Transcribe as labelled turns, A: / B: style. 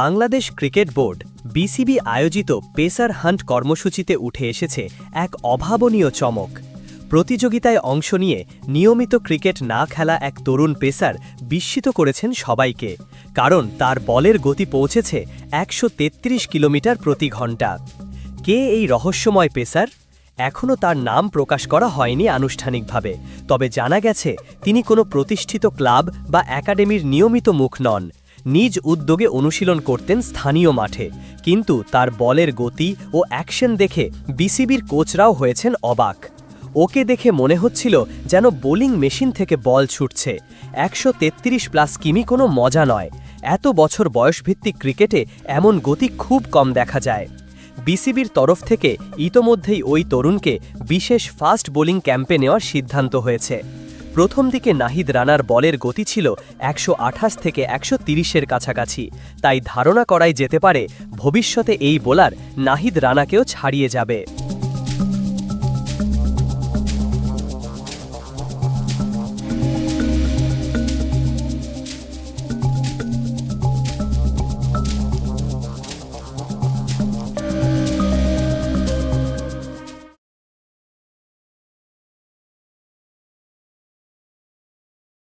A: Bangladesh cricket board, BCB আয়োজিত pacer hunt কর্মসূচিতে উঠে এসেছে এক অভাবনীয় চমক। প্রতিযোগিতায় অংশ নিয়ে নিয়মিত ক্রিকেট না খেলা এক তরুণ পেসার বিস্মিত করেছেন সবাইকে, কারণ তার বলের গতি পৌঁছেছে একশো তেত্রিশ কিলোমিটার প্রতি ঘণ্টা। কে এই রহস্যময় পেসার? এখনও তার নাম প্রকাশ করা হয়নি আনুষ্ঠানিকভাবে, তবে জানা গেছে তিনি কোনো প্রতিষ্ঠিত ক্লাব বা একাডেমির নিয়মিত মুখ নন। নিজ উদ্যোগে অনুশীলন করতেন স্থানীয় মাঠে। কিন্তু তার বলের গতি ও অ্যাকশন দেখে বিসিবির কোচরাও হয়েছেন অবাক। ওকে দেখে মনে হচ্ছিল যেন বোলিং মেশিন থেকে বল ছুটছে। একশো তেত্রিশ প্লাস কিমি কোনো মজা নয়। এত বছর বয়সভিত্তিক ক্রিকেটে এমন গতি খুব কম দেখা যায়। বিসিবির তরফ থেকে ইতোমধ্যেই ওই তরুণকে বিশেষ ফাস্ট বোলিং ক্যাম্পে নেওয়ার সিদ্ধান্ত হয়েছে। প্রথম দিকে নাহিদ রানার বলের গতি ছিল একশো আঠাশ থেকে একশো তিরিশের কাছাকাছি। তাই ধারণা করাই যেতে পারে ভবিষ্যতে এই বোলার নাহিদ রানাকেও ছাড়িয়ে যাবে।